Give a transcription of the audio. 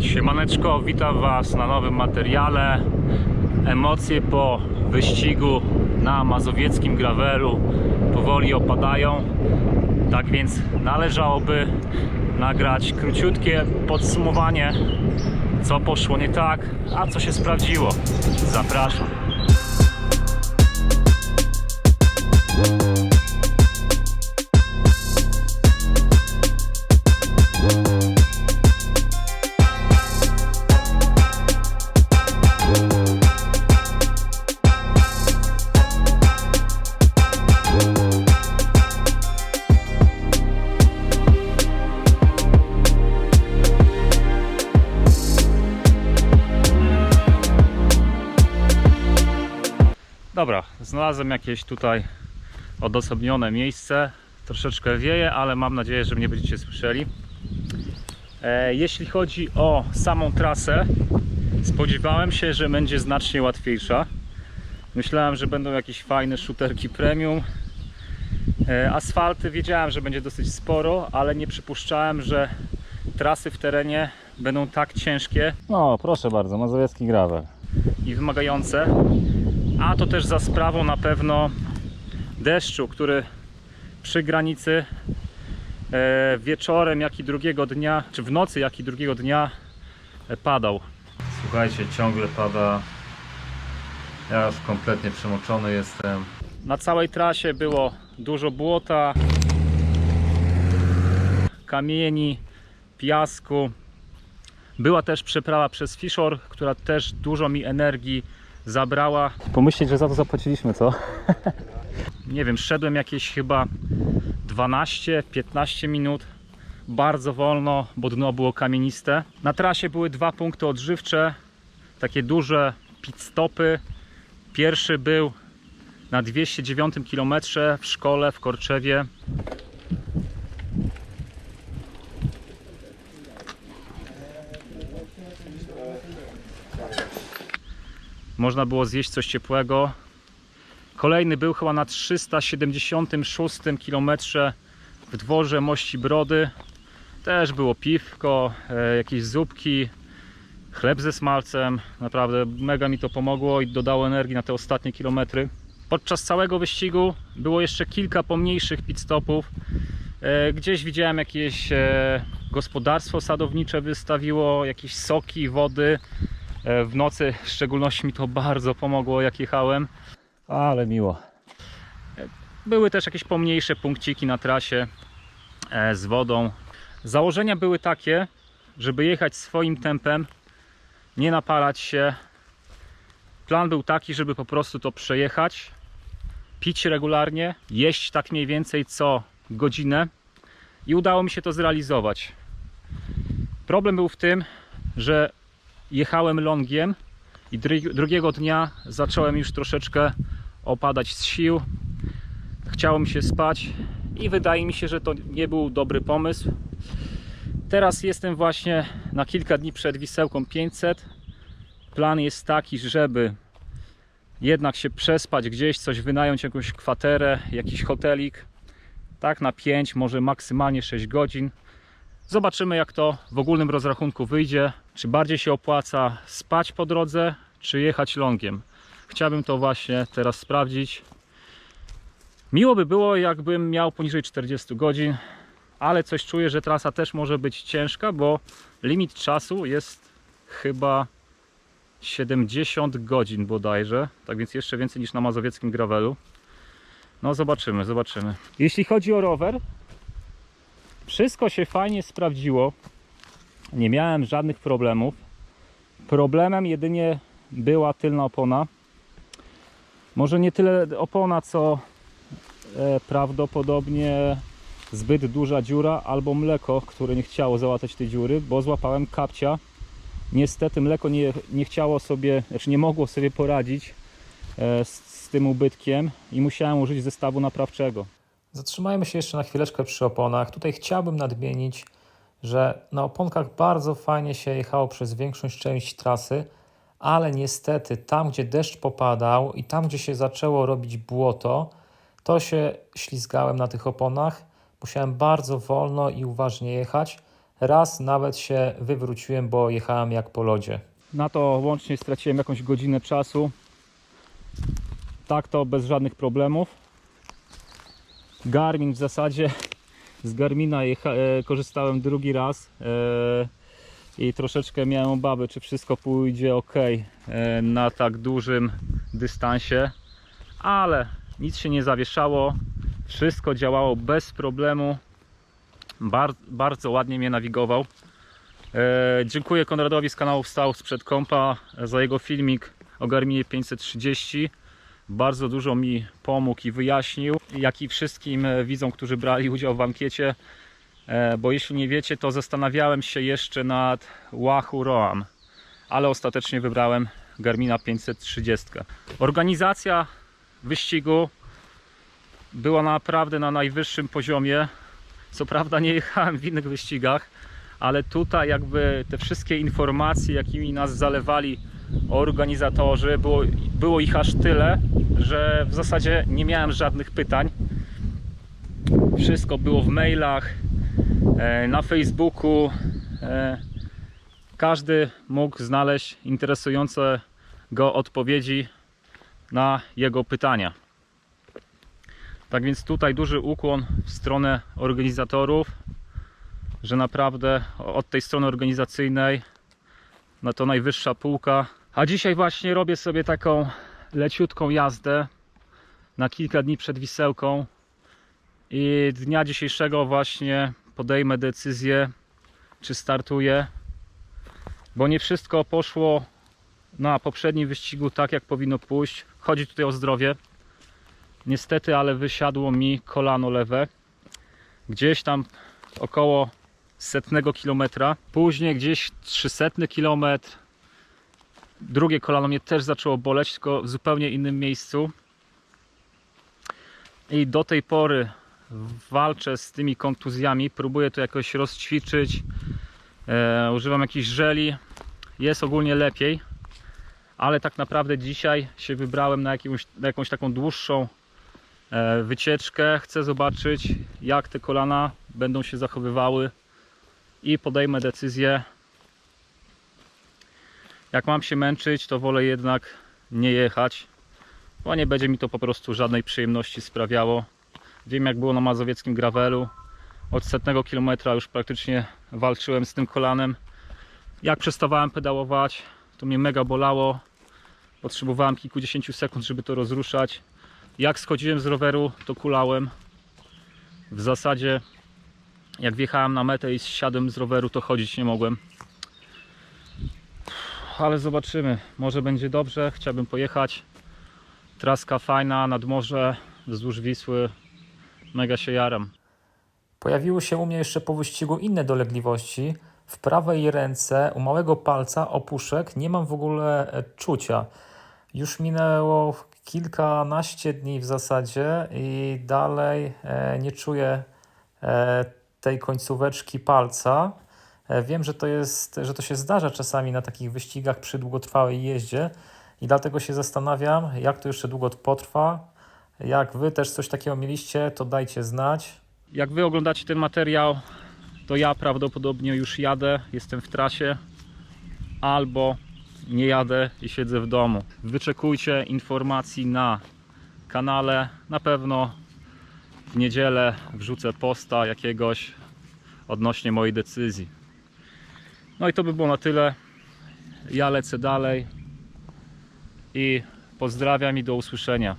Siemaneczko, witam Was na nowym materiale. Emocje po wyścigu na mazowieckim gravelu powoli opadają. Tak więc należałoby nagrać króciutkie podsumowanie, co poszło nie tak, a co się sprawdziło. Zapraszam. Dobra, znalazłem jakieś tutaj odosobnione miejsce. Troszeczkę wieje, ale mam nadzieję, że mnie będziecie słyszeli. E, jeśli chodzi o samą trasę, spodziewałem się, że będzie znacznie łatwiejsza. Myślałem, że będą jakieś fajne shooterki premium. E, asfalty wiedziałem, że będzie dosyć sporo, ale nie przypuszczałem, że trasy w terenie będą tak ciężkie. No, proszę bardzo, mazowiecki gravel. I wymagające. A to też za sprawą na pewno deszczu, który przy granicy e, wieczorem, jak i drugiego dnia, czy w nocy, jak i drugiego dnia e, padał. Słuchajcie, ciągle pada. Ja już kompletnie przemoczony jestem. Na całej trasie było dużo błota, kamieni, piasku. Była też przeprawa przez Fishor, która też dużo mi energii zabrała. Pomyśleć, że za to zapłaciliśmy, co? Nie wiem, szedłem jakieś chyba 12-15 minut. Bardzo wolno, bo dno było kamieniste. Na trasie były dwa punkty odżywcze, takie duże pit stopy. Pierwszy był na 209 km w szkole w Korczewie. Można było zjeść coś ciepłego. Kolejny był chyba na 376 km w dworze Mości Brody. Też było piwko, e, jakieś zupki, chleb ze smalcem. Naprawdę mega mi to pomogło i dodało energii na te ostatnie kilometry. Podczas całego wyścigu było jeszcze kilka pomniejszych pit stopów. E, Gdzieś widziałem jakieś e, gospodarstwo sadownicze wystawiło, jakieś soki, wody. E, W nocy w szczególności mi to bardzo pomogło jak jechałem. Ale miło. E, Były też jakieś pomniejsze punkciki na trasie e, z wodą. Założenia były takie, żeby jechać swoim tempem, nie napalać się. Plan był taki, żeby po prostu to przejechać, pić regularnie, jeść tak mniej więcej co godzinę i udało mi się to zrealizować. Problem był w tym, że jechałem longiem i dru- drugiego dnia zacząłem już troszeczkę opadać z sił. Chciało mi się spać i wydaje mi się, że to nie był dobry pomysł. Teraz jestem właśnie na kilka dni przed Wisełką 500. Plan jest taki, żeby jednak się przespać gdzieś, coś wynająć, jakąś kwaterę, jakiś hotelik. Tak na 5, może maksymalnie 6 godzin. Zobaczymy jak to w ogólnym rozrachunku wyjdzie. Czy bardziej się opłaca spać po drodze, czy jechać longiem. Chciałbym to właśnie teraz sprawdzić. Miło by było jakbym miał poniżej 40 godzin, ale coś czuję, że trasa też może być ciężka, bo limit czasu jest chyba 70 godzin bodajże, tak więc jeszcze więcej niż na mazowieckim gravelu. No zobaczymy, zobaczymy. Jeśli chodzi o rower, wszystko się fajnie sprawdziło. Nie miałem żadnych problemów. Problemem jedynie była tylna opona. Może nie tyle opona, co e, prawdopodobnie zbyt duża dziura albo mleko, które nie chciało załatać tej dziury, bo złapałem kapcia. Niestety mleko nie, nie chciało sobie, znaczy nie mogło sobie poradzić e, z, z tym ubytkiem i musiałem użyć zestawu naprawczego. Zatrzymajmy się jeszcze na chwileczkę przy oponach. Tutaj chciałbym nadmienić, że na oponkach bardzo fajnie się jechało przez większą część trasy, ale niestety tam, gdzie deszcz popadał i tam, gdzie się zaczęło robić błoto, to się ślizgałem na tych oponach. Musiałem bardzo wolno i uważnie jechać, Raz nawet się wywróciłem, bo jechałem jak po lodzie. Na to łącznie straciłem jakąś godzinę czasu. Tak to bez żadnych problemów. Garmin w zasadzie z Garmina jecha- e, korzystałem drugi raz e, i troszeczkę miałem obawy, czy wszystko pójdzie ok e, na tak dużym dystansie, ale nic się nie zawieszało. Wszystko działało bez problemu. Bar- bardzo ładnie mnie nawigował. E, dziękuję Konradowi z kanału Wstał sprzed kompa za jego filmik o Garminie 530. Bardzo dużo mi pomógł i wyjaśnił, jak i wszystkim e, widzom, którzy brali udział w ankiecie. E, bo jeśli nie wiecie, to zastanawiałem się jeszcze nad Wahoo Roam, ale ostatecznie wybrałem Garmina 530. Organizacja wyścigu była naprawdę na najwyższym poziomie. Co prawda nie jechałem w innych wyścigach, ale tutaj jakby te wszystkie informacje, jakimi nas zalewali organizatorzy, było, było ich aż tyle, że w zasadzie nie miałem żadnych pytań. Wszystko było w mailach, e, na Facebooku. e, Każdy mógł znaleźć interesujące go odpowiedzi na jego pytania. Tak więc tutaj duży ukłon w stronę organizatorów że naprawdę od tej strony organizacyjnej no to najwyższa półka. A dzisiaj właśnie robię sobie taką leciutką jazdę na kilka dni przed Wisełką i dnia dzisiejszego właśnie podejmę decyzję czy startuję bo nie wszystko poszło na poprzednim wyścigu tak jak powinno pójść. Chodzi tutaj o zdrowie. Niestety, ale wysiadło mi kolano lewe. Gdzieś tam około setnego kilometra. Później gdzieś 300 kilometr. Drugie kolano mnie też zaczęło boleć, tylko w zupełnie innym miejscu. I do tej pory walczę z tymi kontuzjami. Próbuję to jakoś rozćwiczyć. E, używam jakichś żeli. Jest ogólnie lepiej. Ale tak naprawdę dzisiaj się wybrałem na, jakąś, na jakąś taką dłuższą e, wycieczkę. Chcę zobaczyć, jak te kolana będą się zachowywały i podejmę decyzję. Jak mam się męczyć, to wolę jednak nie jechać, bo nie będzie mi to po prostu żadnej przyjemności sprawiało. Wiem jak było na mazowieckim gravelu. Od setnego kilometra już praktycznie walczyłem z tym kolanem. Jak przestawałem pedałować, to mnie mega bolało. Potrzebowałem kilkudziesięciu sekund, żeby to rozruszać. Jak schodziłem z roweru, to kulałem. W zasadzie jak wjechałem na metę i zsiadłem z roweru, to chodzić nie mogłem. Ale zobaczymy. Może będzie dobrze. Chciałbym pojechać. Traska fajna, nad morze, wzdłuż Wisły. Mega się jaram. Pojawiły się u mnie jeszcze po wyścigu inne dolegliwości. W prawej ręce, u małego palca, opuszek, nie mam w ogóle e, czucia. Już minęło kilkanaście dni w zasadzie i dalej e, nie czuję e, tej końcóweczki palca. E, Wiem, że to, jest, że to się zdarza czasami na takich wyścigach przy długotrwałej jeździe i dlatego się zastanawiam, jak to jeszcze długo potrwa. Jak Wy też coś takiego mieliście, to dajcie znać. Jak wy oglądacie ten materiał, to ja prawdopodobnie już jadę, jestem w trasie, albo nie jadę i siedzę w domu. Wyczekujcie informacji na kanale. Na pewno w niedzielę wrzucę posta jakiegoś odnośnie mojej decyzji. No i to by było na tyle. Ja lecę dalej i pozdrawiam i do usłyszenia.